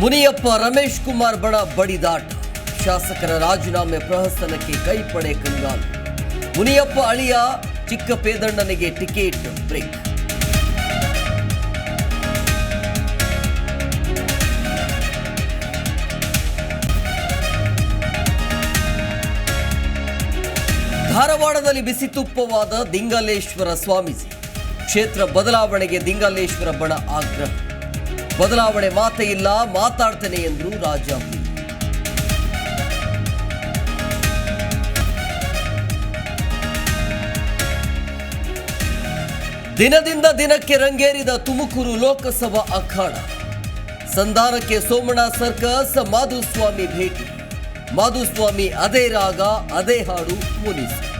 ಮುನಿಯಪ್ಪ ರಮೇಶ್ ಕುಮಾರ್ ಬಣ ಬಡಿದಾಟ ಶಾಸಕರ ರಾಜೀನಾಮೆ ಪ್ರಹಸನಕ್ಕೆ ಕೈಪಡೆ ಕಂಗಾಲು. ಮುನಿಯಪ್ಪ ಅಳಿಯ ಚಿಕ್ಕ ಪೇದಣ್ಣನಿಗೆ ಟಿಕೆಟ್ ಬ್ರೇಕ್. ಧಾರವಾಡದಲ್ಲಿ ಬಿಸಿ ತುಪ್ಪವಾದ ದಿಂಗಲೇಶ್ವರ ಸ್ವಾಮೀಜಿ. ಕ್ಷೇತ್ರ ಬದಲಾವಣೆಗೆ ದಿಂಗಲೇಶ್ವರ ಬಣ ಆಗ್ರಹ. ಬದಲಾವಣೆ ಮಾತೇ ಇಲ್ಲ ಮಾತಾಡ್ತೇನೆ ಎಂದರು ರಾಜ ದಿನದಿಂದ ದಿನಕ್ಕೆ ರಂಗೇರಿದ ತುಮಕೂರು ಲೋಕಸಭಾ ಅಖಾಡ. ಸಂಧಾನಕ್ಕೆ ಸೋಮಣ್ಣ ಸರ್ಕಸ್, ಮಾಧುಸ್ವಾಮಿ ಭೇಟಿ. ಮಾಧುಸ್ವಾಮಿ ಅದೇ ರಾಗ, ಅದೇ ಹಾಡು ಮುನಿಸು.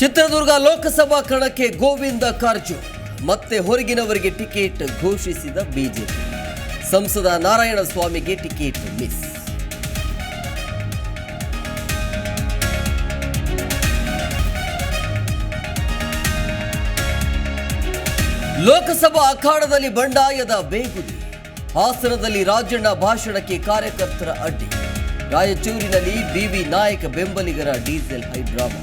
ಚಿತ್ರದುರ್ಗ ಲೋಕಸಭಾ ಕಣಕ್ಕೆ ಗೋವಿಂದ ಕಾರಜೋಳ್ ಮತ್ತೆ ಹೊರಗಿನವರಿಗೆ ಟಿಕೆಟ್ ಘೋಷಿಸಿದ ಬಿಜೆಪಿ. ಸಂಸದ ನಾರಾಯಣ ಸ್ವಾಮಿಗೆ ಟಿಕೆಟ್ ಮಿಸ್. ಲೋಕಸಭಾ ಅಖಾಡದಲ್ಲಿ ಬಂಡಾಯದ ಬೇಗುದಿ. ಹಾಸನದಲ್ಲಿ ರಾಜಣ್ಣ ಭಾಷಣಕ್ಕೆ ಕಾರ್ಯಕರ್ತರ ಅಡ್ಡಿ. ರಾಯಚೂರಿನಲ್ಲಿ ಬಿವಿ ನಾಯಕ ಬೆಂಬಲಿಗರ ಡೀಸೆಲ್ ಹೈಡ್ರಾಮಾ.